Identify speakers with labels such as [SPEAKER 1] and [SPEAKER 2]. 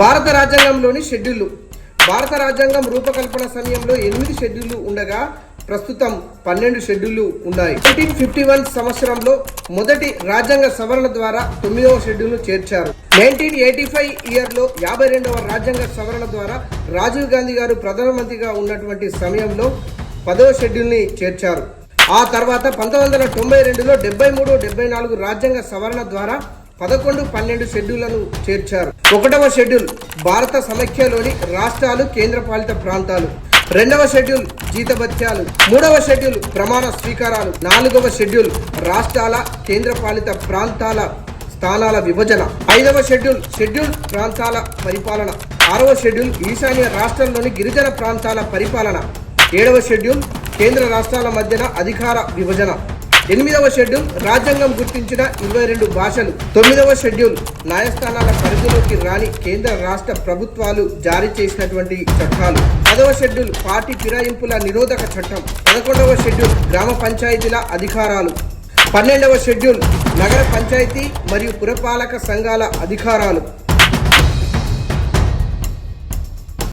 [SPEAKER 1] భారత రాజ్యాంగంలోని షెడ్యూళ్ళు. భారత రాజ్యాంగం రూపకల్పన సమయంలో ఎనిమిది షెడ్యూళ్ళు ఉండగా ప్రస్తుతం పన్నెండు షెడ్యూళ్ళు ఉన్నాయి. నైన్టీన్ ఫిఫ్టీ వన్ సంవత్సరంలో మొదటి రాజ్యాంగ సవరణ ద్వారా తొమ్మిదవ షెడ్యూల్ను చేర్చారు. నైన్టీన్ ఎయిటీ ఫైవ్ ఇయర్లో యాభై రెండవ రాజ్యాంగ సవరణ ద్వారా రాజీవ్ గాంధీ గారు ప్రధానమంత్రిగా ఉన్నటువంటి సమయంలో పదవ షెడ్యూల్ని చేర్చారు. ఆ తర్వాత పంతొమ్మిది వందల తొంభై రెండులో డెబ్బై మూడు డెబ్బై నాలుగు రాజ్యాంగ సవరణ ద్వారా పదకొండు పన్నెండు షెడ్యూళ్ళను చేర్చారు. ఒకటవ షెడ్యూల్ భారత సమైక్యలోని రాష్ట్రాలు కేంద్రపాలిత ప్రాంతాలు. రెండవ షెడ్యూల్ జీతభత్యాలు. మూడవ షెడ్యూల్ ప్రమాణ స్వీకారాలు. నాలుగవ షెడ్యూల్ రాష్ట్రాల కేంద్రపాలిత ప్రాంతాల స్థానాల విభజన. ఐదవ షెడ్యూల్ షెడ్యూల్ ప్రాంతాల పరిపాలన. ఆరవ షెడ్యూల్ ఈశాన్య రాష్ట్రంలోని గిరిజన ప్రాంతాల పరిపాలన. ఏడవ షెడ్యూల్ కేంద్ర రాష్ట్రాల మధ్యన అధికార విభజన. ఎనిమిదవ షెడ్యూల్ రాజ్యాంగం గుర్తించిన ఇరవై రెండు భాషలు. తొమ్మిదవ షెడ్యూల్ న్యాయస్థానాల పరిధిలోకి రాని కేంద్ర రాష్ట్ర ప్రభుత్వాలు జారీ చేసినటువంటి చట్టాలు. పదవ షెడ్యూల్ పార్టీ ఫిరాయింపుల నిరోధక చట్టం. పదకొండవ షెడ్యూల్ గ్రామ పంచాయతీల అధికారాలు. పన్నెండవ షెడ్యూల్ నగర పంచాయతీ మరియు పురపాలక సంఘాల అధికారాలు.